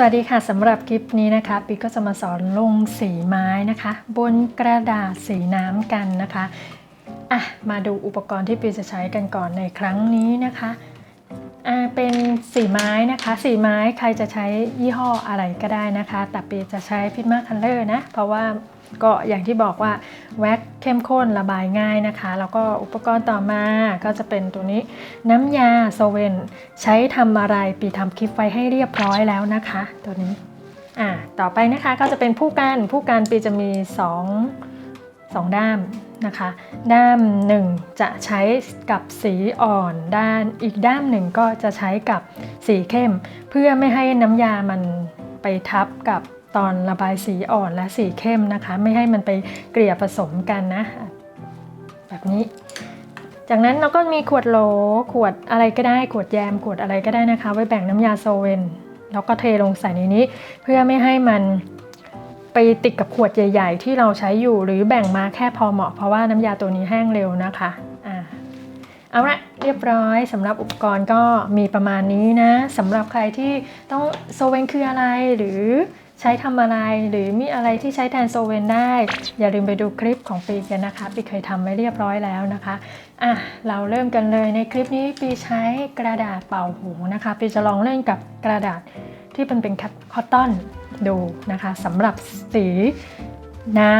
สวัสดีค่ะสำหรับคลิปนี้นะคะปิ๊กก็จะมาสอนลงสีไม้นะคะ บนกระดาษสีน้ำกันนะคะอะมาดูอุปกรณ์ที่ปิ๊กจะใช้กันก่อนในครั้งนี้นะคะอ่าเป็นสีไม้นะคะ สีไม้ใครจะใช้ยี่ห้ออะไรก็ได้นะคะ แต่ปิ๊กจะใช้พิ g มาคัลเลอร์นะ เพราะว่า ก็อย่างที่บอกว่าแว็กเข้มข้นระบายง่ายนะคะ แล้วก็อุปกรณ์ต่อมาก็จะเป็นตัวนี้น้ำยาโซเวนใช้ทำอะไรปีทำคลิปไว้ให้เรียบร้อยแล้วนะคะ ตัวนี้อ่าต่อไปนะคะก็จะเป็นผู้กันผู้กันปีจะมี 2 2 ด้ามนะคะ ด้ามหนึ่งจะใช้กับสีอ่อนด้านอีกด้ามหนึ่งก็จะใช้กับสีเข้ม เพื่อไม่ให้น้ำยามันไปทับกับ ตอนระบายสีอ่อนและสีเข้มนะคะ ไม่ให้มันไปเกลี่ยผสมกันนะ แบบนี้ จากนั้นเราก็มีขวดโหลขวดอะไรก็ได้ ขวดแยมขวดอะไรก็ได้นะคะ ไว้แบ่งน้ำยาโซเวนแล้วก็เทลงใส่ในนี้ เพื่อไม่ให้มันไปติดกับขวดใหญ่ ๆ ที่เราใช้อยู่หรือแบ่งมาแค่พอเหมาะ เพราะว่าน้ำยาตัวนี้แห้งเร็วนะคะอ่าเอาละเรียบร้อยสำหรับอุปกรณ์ก็มีประมาณนี้นะสำหรับใครที่ต้องโซเวนคืออะไรหรือ ใช้ทำอะไรหรือมีอะไรที่ใช้แทนโซเวนได้ อย่าลืมไปดูคลิปของปีกันนะคะ ปีเคยทำไว้เรียบร้อยแล้วนะคะอะเราเริ่มกันเลยในคลิปนี้ปีใช้กระดาษเป่าหูนะคะ ปีจะลองเล่นกับกระดาษที่เป็นเป็นคอตตอนดูนะคะสำหรับสีน้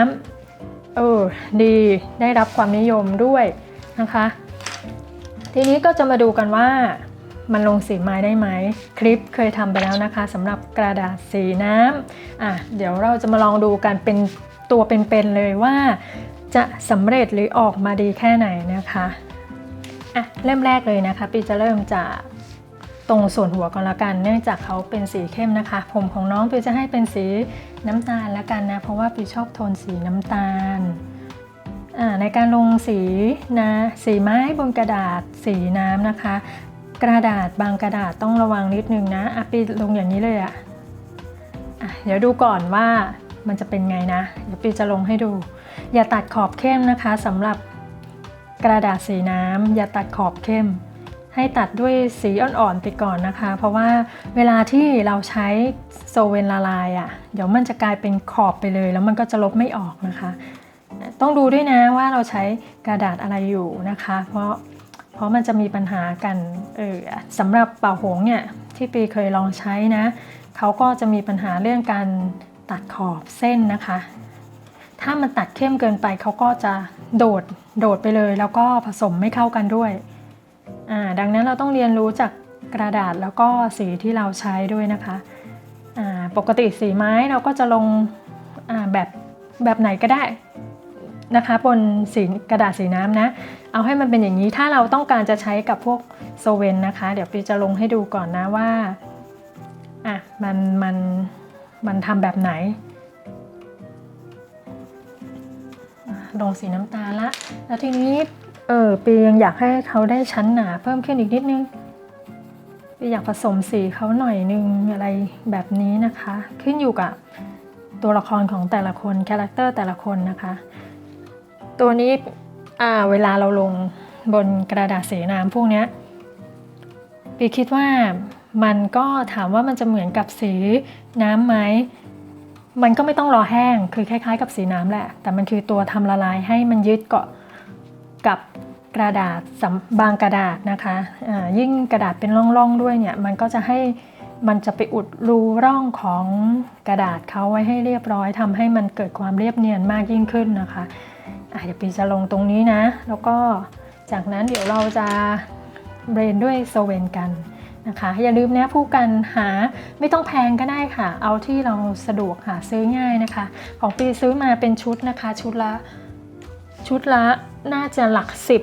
ำเออดีได้รับความนิยมด้วยนะคะ ทีนี้ก็จะมาดูกันว่า มันลงสีไม้ได้ไหม คลิปเคยทำไปแล้วนะคะสำหรับกระดาษสีน้ำอะเดี๋ยวเราจะมาลองดูกันเป็นตัวเป็นๆเลยว่า จะสำเร็จหรือออกมาดีแค่ไหนนะคะอะเริ่มแรกเลยนะคะปีจะเริ่มจากตรงส่วนหัวก่อนละกัน เนื่องจากเขาเป็นสีเข้มนะคะ ผมของน้องปีจะให้เป็นสีน้ำตาลละกันนะ เพราะว่าปีชอบโทนสีน้ำตาลในการลงสีนะสีไม้บนกระดาษสีน้ำนะคะ กระดาษบางกระดาษต้องระวังนิดนึงนะอะปีลงอย่างนี้เลยอะอะ เดี๋ยวดูก่อนว่ามันจะเป็นไงนะ เดี๋ยวปีจะลงให้ดู อย่าตัดขอบเข้มนะคะสำหรับกระดาษสีน้ำอย่าตัดขอบเข้ม ให้ตัดด้วยสีอ่อนๆไปก่อนนะคะ เพราะว่าเวลาที่เราใช้โซเวนละลายอะ่ะ เดี๋ยวมันจะกลายเป็นขอบไปเลย แล้วมันก็จะลบไม่ออกนะคะ ต้องดูด้วยนะว่าเราใช้กระดาษอะไรอยู่นะคะ เพราะ เพราะมันจะมีปัญหากันเออสำหรับเป่าหงเนี่ยที่ปีเคยลองใช้นะเขาก็จะมีปัญหาเรื่องการตัดขอบเส้นนะคะ ถ้ามันตัดเข้มเกินไปเขาก็จะโดดโดดไปเลย แล้วก็ผสมไม่เข้ากันด้วยอ่าดังนั้นเราต้องเรียนรู้จากกระดาษแล้วก็สีที่เราใช้ด้วยนะคะอ่าปกติสีไม้เราก็จะลงอ่าแบบแบบไหนก็ได้ นะคะบนสีกระดาษสีน้ำนะ เอาให้มันเป็นอย่างนี้ถ้าเราต้องการจะใช้กับพวกโซเวนนะคะ เดี๋ยวปีจะลงให้ดูก่อนนะว่าอะมันมันมันทำแบบไหน ลงสีน้ำตาลละ แล้วทีนี้เออปียังอยากให้เขาได้ชั้นหนาเพิ่มขึ้นอีกนิดนึงปีอยากผสมสีเขาหน่อยนึงอะไรแบบนี้นะคะ ขึ้นอยู่กับตัวละครของแต่ละคนคาแรคเตอร์แต่ละคนนะคะ ตัวนี้เวลาเราลงบนกระดาษสีน้ำพวกนี้ปีคิดว่ามันก็ถามว่ามันจะเหมือนกับสีน้ำไหมมันก็ไม่ต้องรอแห้ง คือคล้าย ๆ กับสีน้ำแหละ แต่มันคือตัวทำละลายให้มันยึดเกาะกับกระดาษบางกระดาษนะคะะยิ่งกระดาษเป็นร่องๆด้วยเนี่ย มันก็จะให้มันจะไปอุดรูร่องของกระดาษเขาไว้ให้เรียบร้อยทำให้มันเกิดความเรียบเนียนมากยิ่งขึ้นนะคะ อะเดี๋ยวปีจะลงตรงนี้นะ แล้วก็จากนั้นเดี๋ยวเราจะเบรนด้วยโซเวนกันนะคะอย่าลืมนะผู้กันหาไม่ต้องแพงก็ได้ค่ะ เอาที่เราสะดวกหาซื้อง่ายนะคะ ของปีซื้อมาเป็นชุดนะคะ ชุดละชุดละน่าจะหลักสิบ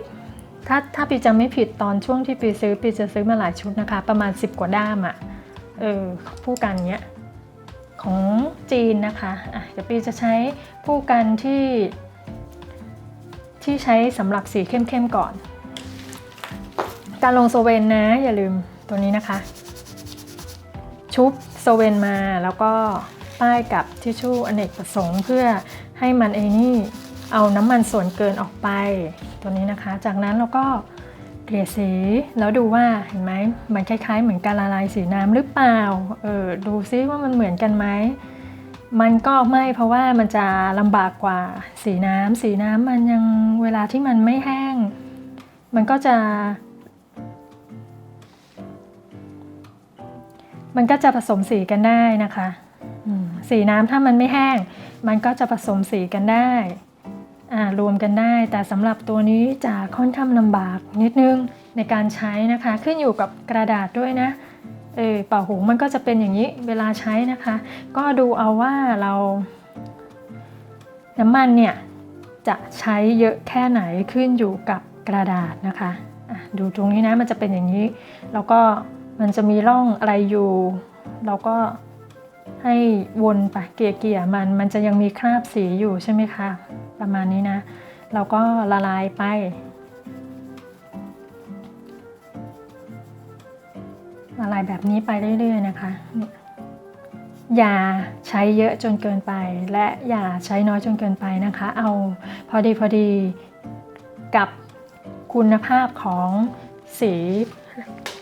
ถ้าถ้าปีจำไม่ผิดตอนช่วงที่ปีซื้อปีจะซื้อมาหลายชุดนะคะ ประมาณ 10 กว่าด้ามอะ่ะเออผู้กันเนี้ยของจีนนะคะอะเดี๋ยวปีจะใช้ผู้กันที่ ที่ใช้สำหรับสีเข้มๆก่อน การลงโซเวนนะ อย่าลืมตัวนี้นะคะ ชุบโซเวนมาแล้วก็ป้ายกับทิชชู่อเนกประสงค์เพื่อให้มันเอนี่เอาน้ำมันส่วนเกินออกไป ตัวนี้นะคะ จากนั้นเราก็เกลี่ยสีแล้วดูว่าเห็นไหมมันคล้ายๆ เหมือนการละลายสีน้ำหรือเปล่าเออดูซิว่ามันเหมือนกันไหม มันก็ไม่เพราะว่ามันจะลำบากกว่าสีน้ำสีน้ำมันยังเวลาที่มันไม่แห้ง มันก็จะ มันก็จะผสมสีกันได้นะคะสีน้ำถ้ามันไม่แห้ง มันก็จะผสมสีกันได้รวมกันได้ แต่สำหรับตัวนี้จะค่อนข้างลำบากนิดนึงในการใช้นะคะ ขึ้นอยู่กับกระดาษด้วยนะ เออเป่าหูมันก็จะเป็นอย่างนี้เวลาใช้นะคะ ก็ดูเอาว่าเรา น้ำมันเนี่ยจะใช้เยอะแค่ไหนขึ้นอยู่กับกระดาษนะคะดูตรงนี้นะมันจะเป็นอย่างนี้ แล้วก็มันจะมีร่องอะไรอยู่เราก็ให้วนไปเกลี่ยมันมันจะยังมีคราบสีอยู่ใช่ไหมคะ ประมาณนี้นะเราก็ละลายไป ละลายแบบนี้ไปเรื่อยๆนะคะอย่าใช้เยอะจนเกินไป และอย่าใช้น้อยจนเกินไปนะคะ เอาพอดีพอดีกับคุณภาพของสี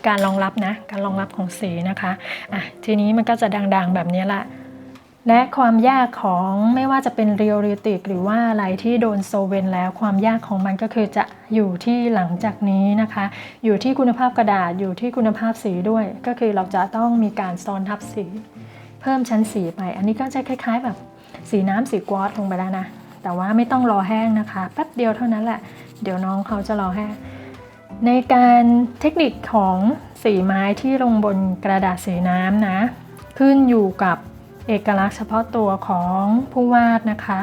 การรองรับนะ การรองรับของสีนะคะอะทีนี้มันก็จะด่างๆแบบนี้ละ และความยากของไม่ว่าจะเป็นเรียวริติก หรือว่าอะไรที่โดนโซเวนแล้วความยากของมันก็คือจะอยู่ที่หลังจากนี้นะคะ อยู่ที่คุณภาพกระดาษอยู่ที่คุณภาพสีด้วย ก็คือเราจะต้องมีการซ้อนทับสี เพิ่มชั้นสีไป อันนี้ก็จะคล้าย ๆ แบบสีน้ำสีกวอตลงไปแล้วนะแต่ว่าไม่ต้องรอแห้งนะคะแป๊บเดียวเท่านั้นแหละ เดี๋ยวน้องเขาจะรอแห้งในการเทคนิคของสีไม้ที่ลงบนกระดาษสีน้ำนะ ขึ้นอยู่กับ เอกลักษณ์เฉพาะตัวของผู้วาดนะคะ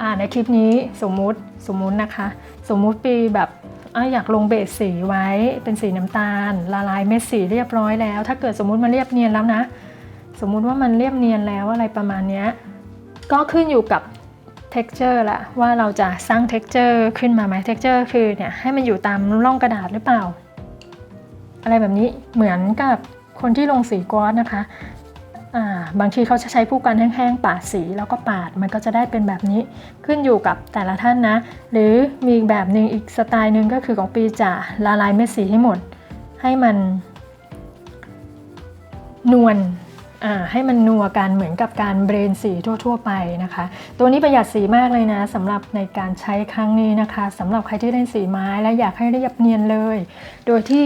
อ่าในคลิปนี้สมมุติสมมุตินะคะ สมมุติปีแบบออยากลงเบสสีไว้เป็นสีน้ำตาล ละลายเม็ดสีเรียบร้อยแล้ว ถ้าเกิดสมมุติมันเรียบเนียนแล้วนะ สมมุติว่ามันเรียบเนียนแล้วอะไรประมาณนี้ก็ขึ้นอยู่กับ texture ละว่าเราจะสร้าง texture ขึ้นมาไหม texture คือเนี่ยให้มันอยู่ตามร่องกระดาษหรือเปล่า อะไรแบบนี้เหมือนกับคนที่ลงสีกอสนะคะ บางทีเขาจะใช้ผู้กันแห้งๆปาดสีแล้วก็ปาดมันก็จะได้เป็นแบบนี้ขึ้นอยู่กับแต่ละท่านนะ หรือมีอีกแบบหนึ่งอีกสไตล์หนึ่งก็คือของปีจะละลายเม็ดสีให้หมด ให้มันนวลให้มันนัวกันเหมือนกับการเบรนสีทั่ว ๆ ไปนะคะ ตัวนี้ประหยัดสีมากเลยนะสำหรับในการใช้ครั้งนี้นะคะสำหรับใครที่เล่นสีไม้และอยากให้เรียบเนียนเลย โดยที่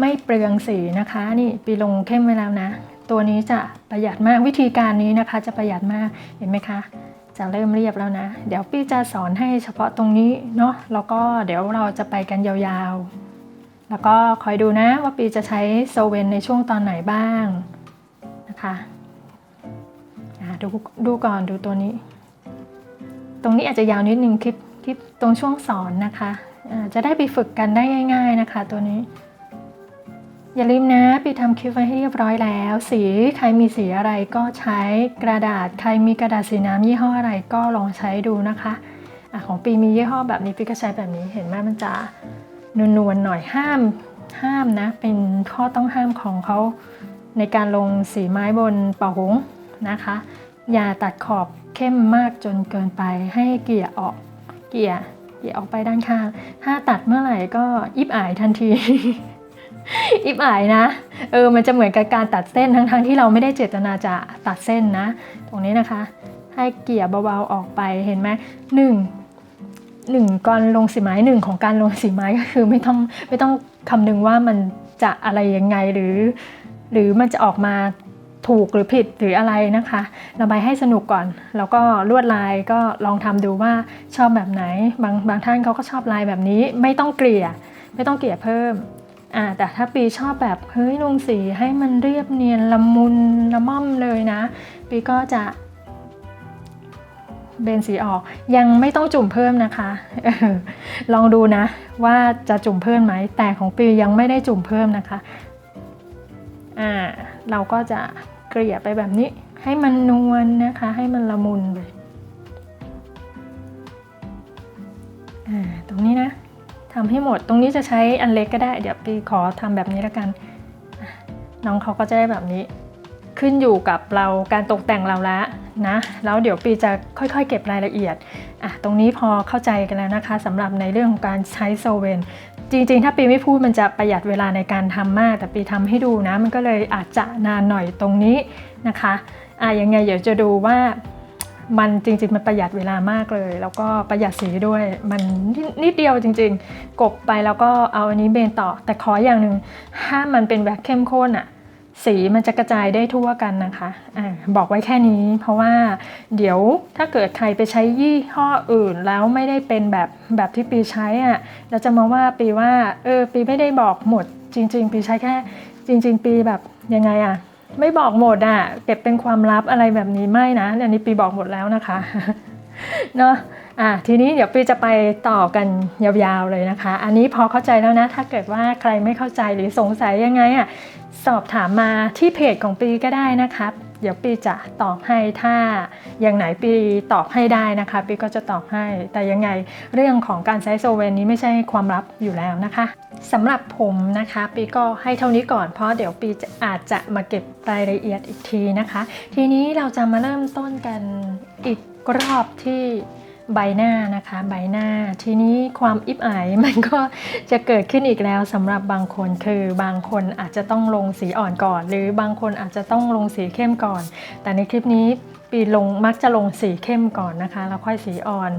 ไม่เปลืองสีนะคะ นี่ปีลงเข้มไว้แล้วนะ ตัวนี้จะประหยัดมากวิธีการนี้นะคะ จะประหยัดมากเห็นไหมคะ จะเริ่มเรียบแล้วนะ เดี๋ยวพี่จะสอนให้เฉพาะตรงนี้เนาะแล้วก็เดี๋ยวเราจะไปกันยาวๆ แล้วก็คอยดูนะว่าปีจะใช้โซเวนในช่วงตอนไหนบ้างนะคะดูดูก่อนดูตัวนี้ ตรงนี้อาจจะยาวนิดนึงคลิปคลิปตรงช่วงสอนนะคะ จะได้ไปฝึกกันได้ง่าย ๆนะคะ ตัวนี้ อย่าลืมนะปีทำคลิปไว้ให้เรียบร้อยแล้ว สีใครมีสีอะไรก็ใช้กระดาษ ใครมีกระดาษสีน้ำยี่ห้ออะไรก็ลองใช้ดูนะคะอะของปีมียี่ห้อแบบนี้ปีก็ใช้แบบนี้เห็นไหมมันจะนวลๆหน่อยห้ามห้ามนะ เป็นข้อต้องห้ามของเขาในการลงสีไม้บนเป่าหงนะคะ อย่าตัดขอบเข้มมากจนเกินไปให้เกลี่ยออกเกลี่ยเกลี่ยออกไปด้านข้าง ถ้าตัดเมื่อไหร่ก็อิบอายทันที อิบอายนะ เออ มันจะเหมือนกับการตัดเส้นทั้งๆทที่เราไม่ได้เจตนาจะตัดเส้นนะ ตรงนี้นะคะ ให้เกลี่ยเบาๆออกไป เห็นไหมหนึ่งหนึ่งก่อนลงสีไม้หนึ่งของการลงสีไม้ก็คือไม่ต้องไม่ต้องคำนึงว่ามันจะอะไรยังไงหรือ หรือมันจะออกมาถูกหรือผิดหรืออะไรนะคะระบายให้สนุกก่อน แล้วก็ลวดลายก็ลองทำดูว่าชอบแบบไหน บางบางท่านเขาก็ชอบลายแบบนี้ ไม่ต้องเกลี่ย ไม่ต้องเกลี่ยเพิ่ม อ่าแต่ถ้าปีชอบแบบเฮ้ยลงสีให้มันเรียบเนียนละมุนละม่อมเลยนะ ปีก็จะเบนสีออกยังไม่ต้องจุ่มเพิ่มนะคะออลองดูนะว่าจะจุ่มเพิ่มไหมแต่ของปียังไม่ได้จุ่มเพิ่มนะคะอ่าเราก็จะเกลี่ยไปแบบนี้ให้มันนวลนะคะ ให้มันละมุนเลยอ่าตรงนี้นะ ทำให้หมด ตรงนี้จะใช้อันเล็กก็ได้ เดี๋ยวปีขอทำแบบนี้แล้วกัน น้องเขาก็จะได้แบบนี้ ขึ้นอยู่กับเราการตกแต่งเราล้วนะ แล้วเดี๋ยวปีจะค่อยๆ เก็บรายละเอียดอะตรงนี้พอเข้าใจกันแล้วนะคะสำหรับในเรื่องของการใช้โซเวนจริงๆ ถ้าปีไม่พูดมันจะประหยัดเวลาในการทำมาก แต่ปีทำให้ดูนะ มันก็เลยอาจจะนานหน่อยตรงนี้นะคะอะยังไงเดี๋ยวจะดูว่า มันจริง ๆ มันประหยัดเวลามากเลย แล้วก็ประหยัดสีด้วย มันนิดเดียวจริง ๆ กบไปแล้วก็เอาอันนี้เบนต่อ แต่ขออย่างหนึ่งห้ามมันเป็นแบบเข้มข้นอะสีมันจะกระจายได้ทั่วกันนะคะอะบอกไว้แค่นี้ เพราะว่าเดี๋ยวถ้าเกิดใครไปใช้ยี่ห้ออื่นแล้วไม่ได้เป็นแบบแบบที่ปีใช้อะแล้วจะมาว่าปีว่าเออปีไม่ได้บอกหมดจริง ๆ ปีใช้แค่จริง ๆ ปีแบบยังไงอะ ไม่บอกหมดอะเก็บเป็นความลับอะไรแบบนี้ไม่นะอันนี้ปีบอกหมดแล้วนะคะเนาะอะทีนี้เดี๋ยวปีจะไปต่อกันยาวๆเลยนะคะ อันนี้พอเข้าใจแล้วนะ ถ้าเกิดว่าใครไม่เข้าใจหรือสงสัยยังไงอะสอบถามมาที่เพจของปีก็ได้นะครับ เดี๋ยวปีจะตอบให้ถ้าอย่างไหนปีตอบให้ได้นะคะ ปีก็จะตอบให้ แต่ยังไงเรื่องของการใช้โซเวนนี้ไม่ใช่ความลับอยู่แล้วนะคะสำหรับผมนะคะ ปีก็ให้เท่านี้ก่อนเพราะเดี๋ยวปีจะอาจจะมาเก็บรายละเอียดอีกทีนะคะ ทีนี้เราจะมาเริ่มต้นกันอีกรอบที่ ใบหน้านะคะ ใบหน้า ทีนี้ความอิบอายมันก็จะเกิดขึ้นอีกแล้วสำหรับบางคนคือบางคนอาจจะต้องลงสีอ่อนก่อน หรือบางคนอาจจะต้องลงสีเข้มก่อน แต่ในคลิปนี้ปีลงมักจะลงสีเข้มก่อนนะคะ แล้วค่อยสีอ่อน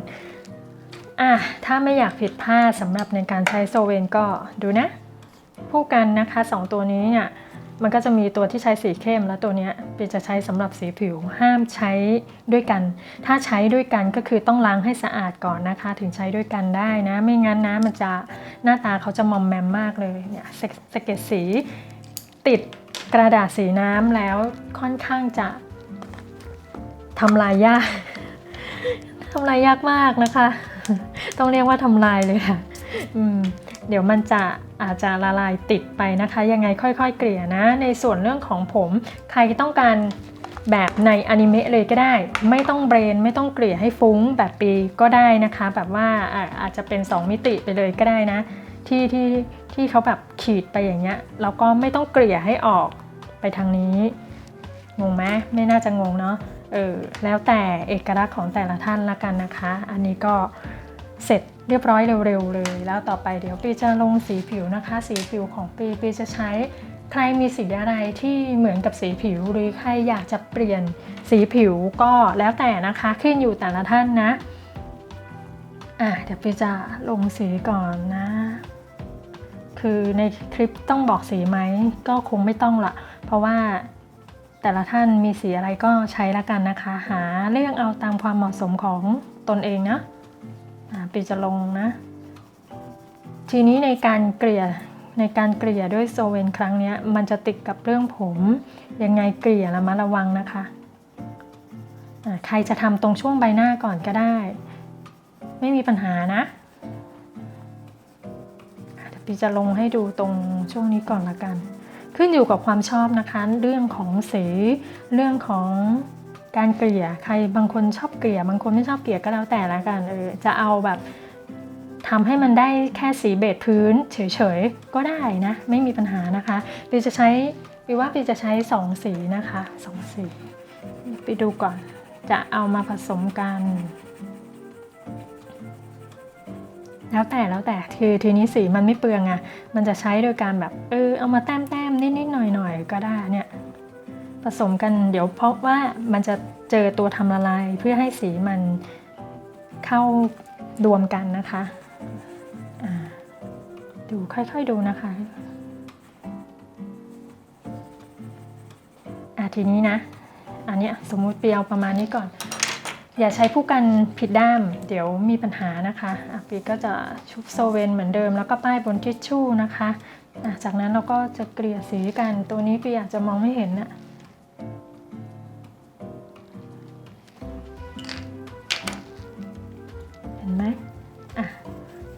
อะถ้าไม่อยากผิดพลาดสำหรับในการใช้โซเวนก็ดูนะ ผู้กันนะคะสองตัวนี้เนี่ย มันก็จะมีตัวที่ใช้สีเข้มแล้วตัวนี้เป็นจะใช้สำหรับสีผิวห้ามใช้ด้วยกัน ถ้าใช้ด้วยกันก็คือต้องล้างให้สะอาดก่อนนะคะ ถึงใช้ด้วยกันได้นะ ไม่งั้นนะมันจะหน้าตาเขาจะมอมแมมมากเลยเนี่ยสเกสเก็ตสีติดกระดาษสีน้ำแล้วค่อนข้างจะทำลายยากทำลายยากมากนะคะ ต้องเรียกว่าทำลายเลยค่ะเดี๋ยวมันจะ อาจจะละลายติดไปนะคะ ยังไงค่อยๆ เกลี่ยนะ ในส่วนเรื่องของผม ใครต้องการแบบในอนิเมะเลยก็ได้ ไม่ต้องเบรน ไม่ต้องเกลี่ยให้ฟุ้งแบบปีก็ได้นะคะ แบบว่าอาจจะเป็น 2 มิติไปเลยก็ได้นะ ที่ที่ที่เขาแบบขีดไปอย่างเงี้ยแล้วก็ไม่ต้องเกลี่ยให้ออกไปทางนี้งงไหมไม่น่าจะงงเนาะเออแล้วแต่เอกลักษณ์ของแต่ละท่านละกันนะคะ อันนี้ก็เสร็จ เรียบร้อยเร็วๆเลย แล้วต่อไปเดี๋ยวปีจะลงสีผิวนะคะ สีผิวของปีปีจะใช้ใครมีสีอะไรที่เหมือนกับสีผิวหรือใครอยากจะเปลี่ยนสีผิวก็แล้วแต่นะคะขึ้นอยู่แต่ละท่านนะอะเดี๋ยวปีจะลงสีก่อนนะ คือในคลิปต้องบอกสีไหมก็คงไม่ต้องละเพราะว่าแต่ละท่านมีสีอะไรก็ใช้ละกันนะคะ หาเลือกเอาตามความเหมาะสมของตนเองนะอะ ปีจะลงนะ ทีนี้ในการเกลี่ยในการเกลี่ยด้วยโซเวนครั้งนี้มันจะติดกับเรื่องผม ยังไงเกลี่ยระมัดระวังนะคะอะใครจะทำตรงช่วงใบหน้าก่อนก็ได้ ไม่มีปัญหานะเดี๋ยวปีจะลงให้ดูตรงช่วงนี้ก่อนละกัน ขึ้นอยู่กับความชอบนะคะ เรื่องของสีเรื่องของ การเกลี่ยใครบางคนชอบเกลี่ย บางคนไม่ชอบเกลี่ยก็แล้วแต่ละกันเออจะเอาแบบทำให้มันได้แค่สีเบจพื้นเฉยๆ ก็ได้นะ ไม่มีปัญหานะคะปีจะใช้ปีว่าปีจะใช้สองสีนะคะสองสีไปดูก่อนจะเอามาผสมกัน แล้วแต่แล้วแต่คือทีนี้สีมันไม่เปลืองอะมันจะใช้โดยการแบบเออเอามาแต้มแต้มนิดๆหน่อยๆ ก็ได้เนี่ย ผสมกันเดี๋ยวเพราะว่ามันจะเจอตัวทำละลายเพื่อให้สีมันเข้ารวมกันนะคะดูค่อย ๆดูนะคะอะทีนี้นะ อันเนี้ยสมมุติเปียวประมาณนี้ก่อน อย่าใช้ผู้กันผิดด้าม เดี๋ยวมีปัญหานะคะอะปีก็จะชุบโซเวนเหมือนเดิม แล้วก็ป้ายบนทิชชู่นะคะอะจากนั้นเราก็จะเกลี่ยสีกัน ตัวนี้ปีอาจจะมองไม่เห็นนะ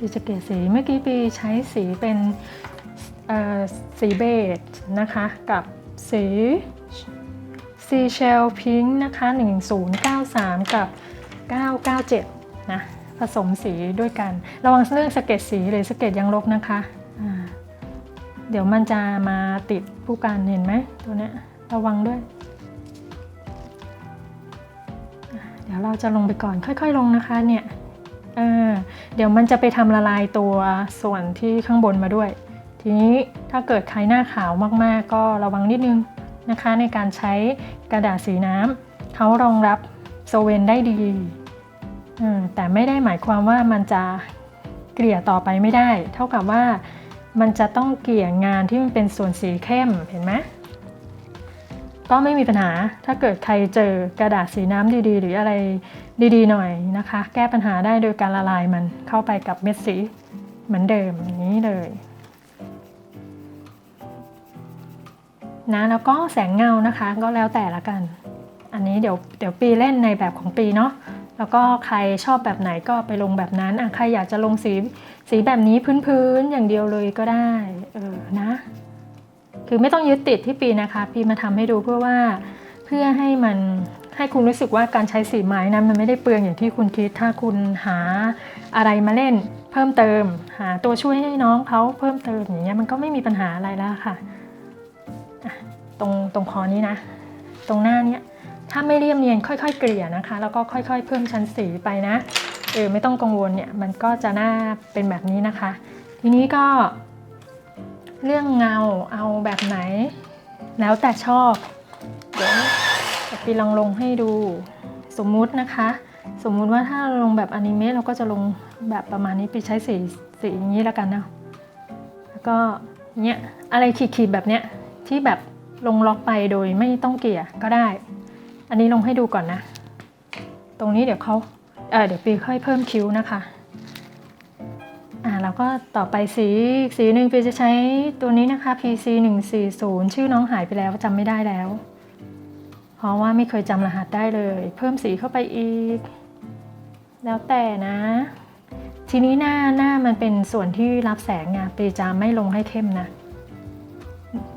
ปีจะเกลี่ยสีเมื่อกี้ปีใช้สีเป็นสีเบจนะคะ กับสีซีเชลพิงค์นะคะ 1093 กับ 997 นะ ผสมสีด้วยกัน ระวังเรื่องสเก็ดสีหรือสเก็ดยังลบนะคะเดี๋ยวมันจะมาติดผู้การเห็นไหมตัวเนี้ยระวังด้วย เดี๋ยวเราจะลงไปก่อนค่อยๆลงนะคะเนี่ย เดี๋ยวมันจะไปทำละลายตัวส่วนที่ข้างบนมาด้วย ทีนี้ถ้าเกิดใครหน้าขาวมากๆ ก็ระวังนิดนึงนะคะ ในการใช้กระดาษสีน้ำเขารองรับโซเวนได้ดีแต่ไม่ได้หมายความว่ามันจะเกลี่ยต่อไปไม่ได้ เท่ากับว่ามันจะต้องเกลี่ยงานที่มันเป็นส่วนสีเข้มเห็นไหม ก็ไม่มีปัญหา ถ้าเกิดใครเจอกระดาษสีน้ำดีๆ หรืออะไรดีๆหน่อยนะคะ แก้ปัญหาได้โดยการละลายมันเข้าไปกับเม็ดสีเหมือนเดิมอย่างนี้เลยนะแล้วก็แสงเงานะคะก็แล้วแต่ละกัน อันนี้เดี๋ยวเดี๋ยวปีเล่นในแบบของปีเนาะแล้วก็ใครชอบแบบไหนก็ไปลงแบบนั้นอะใครอยากจะลงสีสีแบบนี้พื้นๆอย่างเดียวเลยก็ได้เออนะ คือไม่ต้องยึดติดที่ปีนะคะ ปีมาทำให้ดูเพื่อว่าเพื่อให้มันให้คุณรู้สึกว่าการใช้สีไม้นั้นมันไม่ได้เปลืองอย่างที่คุณคิด ถ้าคุณหาอะไรมาเล่น เพิ่มเติม หาตัวช่วยให้น้องเขาเพิ่มเติมอย่างเงี้ยมันก็ไม่มีปัญหาอะไรแล้วค่ะอะตรงตรงคอนี้นะ ตรงหน้าเนี้ยถ้าไม่เรียบเนียนค่อยๆ เกลี่ยนะคะ แล้วก็ค่อย ๆ เพิ่มชั้นสีไปนะเออไม่ต้องกังวลเนี่ยมันก็จะหน้าเป็นแบบนี้นะคะ ทีนี้ก็ เรื่องเงาเอาแบบไหน แล้วแต่ชอบ เดี๋ยวจะปีลองลงให้ดู สมมุตินะคะ สมมุติว่าถ้าลงแบบอนิเมะเราก็จะลงแบบประมาณนี้ไปใช้สีสีอย่างนี้แล้วกันนะแล้วก็เนี้ยอะไรขีดๆแบบเนี้ยที่แบบลงล็อกไปโดยไม่ต้องเกี่ยก็ได้ อันนี้ลงให้ดูก่อนนะ ตรงนี้เดี๋ยวเขาเออเดี๋ยวปีค่อยเพิ่มคิ้วนะคะ อ่าแล้วก็ต่อไปสีสีหนึ่งปีจะใช้ตัวนี้นะคะ PC 1 4 0ชื่อน้องหายไปแล้วจำไม่ได้แล้ว เพราะว่าไม่เคยจำรหัสได้เลย เพิ่มสีเข้าไปอีก แล้วแต่นะ ทีนี้หน้าหน้ามันเป็นส่วนที่รับแสงไงปีจะไม่ลงให้เข้มนะ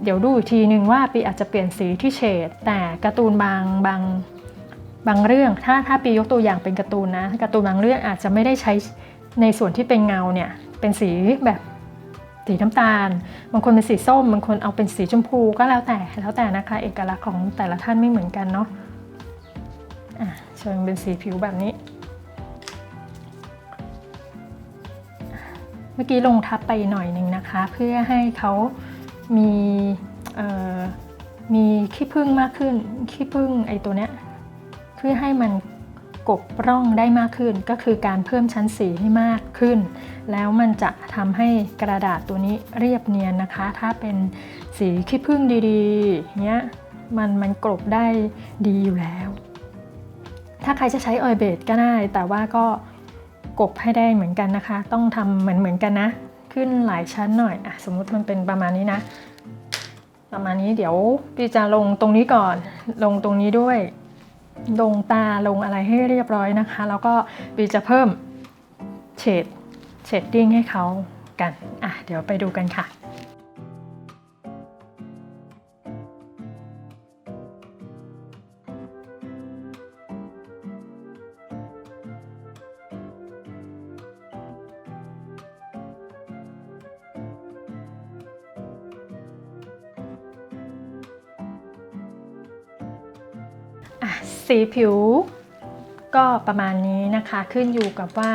เดี๋ยวดูอีกทีหนึ่งว่าปีอาจจะเปลี่ยนสีที่เฉด แต่การ์ตูนบางบางบางเรื่อง ถ้าถ้าปียกตัวอย่างเป็นการ์ตูนนะการ์ตูนบางเรื่องอาจจะไม่ได้ใช้ ในส่วนที่เป็นเงาเนี่ยเป็นสีแบบสีน้ำตาล บางคนเป็นสีส้ม บางคนเอาเป็นสีชมพูก็แล้วแต่แล้วแต่นะคะ เอกลักษณ์ของแต่ละท่านไม่เหมือนกันเนาะอะเชิญเป็นสีผิวแบบนี้ เมื่อกี้ลงทับไปหน่อยหนึ่งนะคะ เพื่อให้เขามีมีขี้ผึ้งมากขึ้นขี้ผึ้งไอตัวเนี้ยเพื่อให้มัน กบร่องได้มากขึ้น ก็คือการเพิ่มชั้นสีให้มากขึ้น แล้วมันจะทำให้กระดาษตัวนี้เรียบเนียนนะคะ ถ้าเป็นสีขี้ผึ้งดีๆเนี้ยมันมันกลบได้ดีอยู่แล้ว ถ้าใครจะใช้ออยเบดก็ได้ แต่ว่าก็กบให้ได้เหมือนกันนะคะ ต้องทำเหมือนเหมือนกันนะ ขึ้นหลายชั้นหน่อยอะสมมติมันเป็นประมาณนี้นะ ประมาณนี้เดี๋ยวพี่จะลงตรงนี้ก่อน ลงตรงนี้ด้วย ลงตาลงอะไรให้เรียบร้อยนะคะ แล้วก็บีจะเพิ่มเฉดเฉดดิ้งให้เขากัน อะ เดี๋ยวไปดูกันค่ะ สีผิวก็ประมาณนี้นะคะขึ้นอยู่กับว่า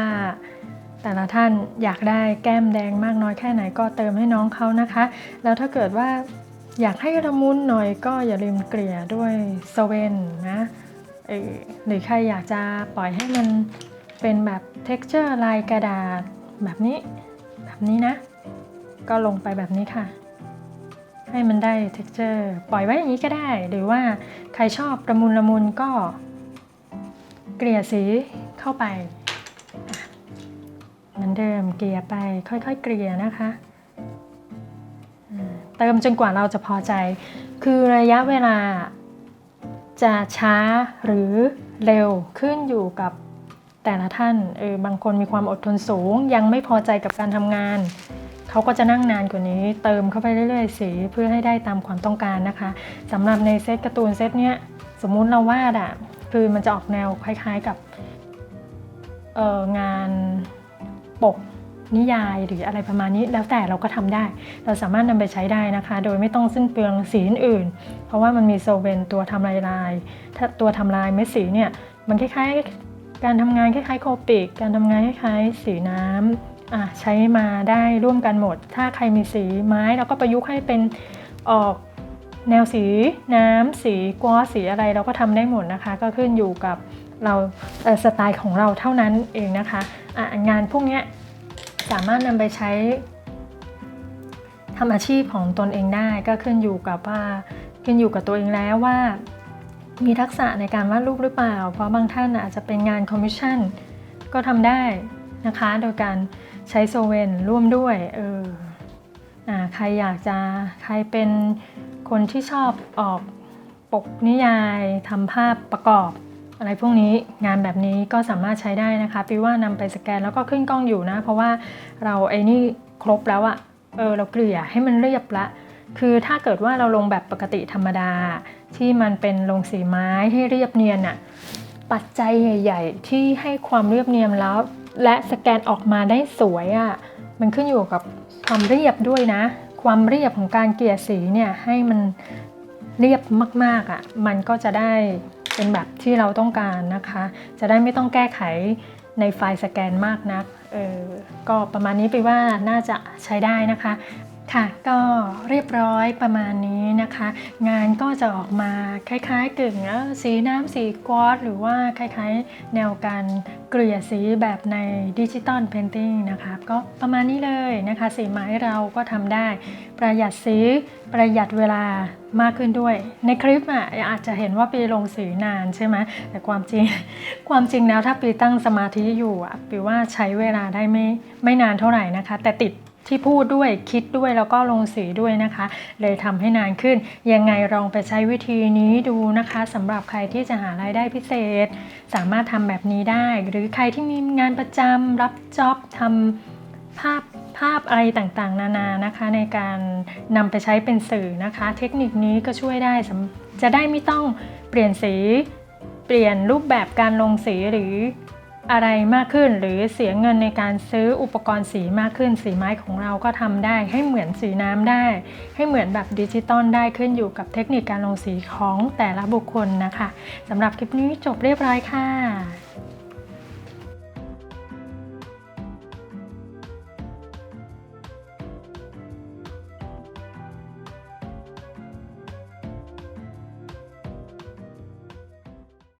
แต่ละท่านอยากได้แก้มแดงมากน้อยแค่ไหนก็เติมให้น้องเขานะคะ แล้วถ้าเกิดว่าอยากให้ละมุนหน่อยก็อย่าลืมเกลี่ยด้วยสเวนนะหรือใครอยากจะปล่อยให้มันเป็นแบบ texture ลายกระดาษแบบนี้ แบบนี้นะ ก็ลงไปแบบนี้ค่ะ ให้มันได้ texture ปล่อยไว้อย่างนี้ก็ได้ หรือว่าใครชอบละมุนละมุนก็ เกลี่ยสีเข้าไปเหมือนเดิมเกลี่ยไปค่อยๆ เกลี่ยนะคะเติมจนกว่าเราจะพอใจ คือระยะเวลาจะช้าหรือเร็วขึ้นอยู่กับแต่ละท่านเออบางคนมีความอดทนสูง ยังไม่พอใจกับการทำงาน เขาก็จะนั่งนานกว่านี้ เติมเข้าไปเรื่อยๆสีเพื่อให้ได้ตามความต้องการนะคะสำหรับในเซตการ์ตูนเซตเนี้ยสมมุติเราวาดอะคือมันจะออกแนวคล้ายๆกับเอองานปกนิยายหรืออะไรประมาณนี้แล้วแต่เราก็ทำได้ เราสามารถนำไปใช้ได้นะคะ โดยไม่ต้องสิ้นเปลืองสีอื่นๆเพราะว่ามันมีโซเวนตัวทำลายลายถ้าตัวทำลายเม็ดสีเนี่ยมันคล้ายๆ การทำงานคล้ายๆโคปิก การทำงานคล้ายๆสีน้ำอะ ใช้มาได้ร่วมกันหมด ถ้าใครมีสีไม้เราก็ประยุกต์ให้เป็นออกแนวสีน้ำสีกวอสสีอะไรเราก็ทำได้หมดนะคะ ก็ขึ้นอยู่กับเราเสไตล์ของเราเท่านั้นเองนะคะะงานพวกนี้สามารถนำไปใช้ทำอาชีพของตนเองได้ก็ขึ้นอยู่กับว่าขึ้นอยู่กับตัวเองแล้วว่า มีทักษะในการวาดรูปหรือเปล่า เพราะบางท่านอาจจะเป็นงานคอมมิชชั่นก็ทำได้นะคะ โดยการ ใช้โซเวนร่วมด้วยเอออ่าใครอยากจะใครเป็นคนที่ชอบออกปกนิยายทำภาพประกอบอะไรพวกนี้งานแบบนี้ก็สามารถใช้ได้นะคะปีว่านำไปสแกนแล้วก็ขึ้นกล้องอยู่นะ เพราะว่าเราไอ้นี่ครบแล้วอะเออเราเกลี่ยให้มันเรียบละคือถ้าเกิดว่าเราลงแบบปกติธรรมดา ที่มันเป็นลงสีไม้ให้เรียบเนียนอะปัจจัยใหญ่ ๆ ที่ให้ความเรียบเนียนแล้ว และสแกนออกมาได้สวยอะมันขึ้นอยู่กับความเรียบด้วยนะ ความเรียบของการเกลี่ยสีเนี่ยให้มันเรียบมากๆอะมันก็จะได้เป็นแบบที่เราต้องการนะคะ จะได้ไม่ต้องแก้ไขในไฟล์สแกนมากนัก เออ ก็ประมาณนี้ไปว่าน่าจะใช้ได้นะคะ ค่ะก็เรียบร้อยประมาณนี้นะคะ งานก็จะออกมาคล้ายๆกึ่งเอ่อสีน้ำสีกวอตหรือว่าคล้ายๆ แนวการเกลี่ยสีแบบในดิจิตอลเพนติ้งนะคะก็ประมาณนี้เลยนะคะ สีไม้เราก็ทำได้ ประหยัดสีประหยัดเวลามากขึ้นด้วย ในคลิปอะอาจจะเห็นว่าปีลงสีนานใช่ไหมแต่ความจริงความจริงแล้วถ้าปีตั้งสมาธิอยู่อะปีว่าใช้เวลาได้ไม่ไม่นานเท่าไหร่นะคะ แต่ติด ที่พูดด้วยคิดด้วยแล้วก็ลงสีด้วยนะคะ เลยทำให้นานขึ้น ยังไงลองไปใช้วิธีนี้ดูนะคะสำหรับใครที่จะหารายได้พิเศษ สามารถทำแบบนี้ได้ หรือใครที่มีงานประจำรับจ็อบทำภาพภาพอะไรต่างๆ นานานะคะในการนำไปใช้เป็นสื่อนะคะ เทคนิคนี้ก็ช่วยได้จะได้ไม่ต้องเปลี่ยนสี เปลี่ยนรูปแบบการลงสีหรือ อะไรมากขึ้น หรือเสียเงินในการซื้ออุปกรณ์สีมากขึ้น สีไม้ของเราก็ทำได้ ให้เหมือนสีน้ำได้ ให้เหมือนแบบดิจิตอลได้ขึ้นอยู่กับเทคนิคการลงสีของแต่ละบุคคลนะคะสำหรับคลิปนี้จบเรียบร้อยค่ะ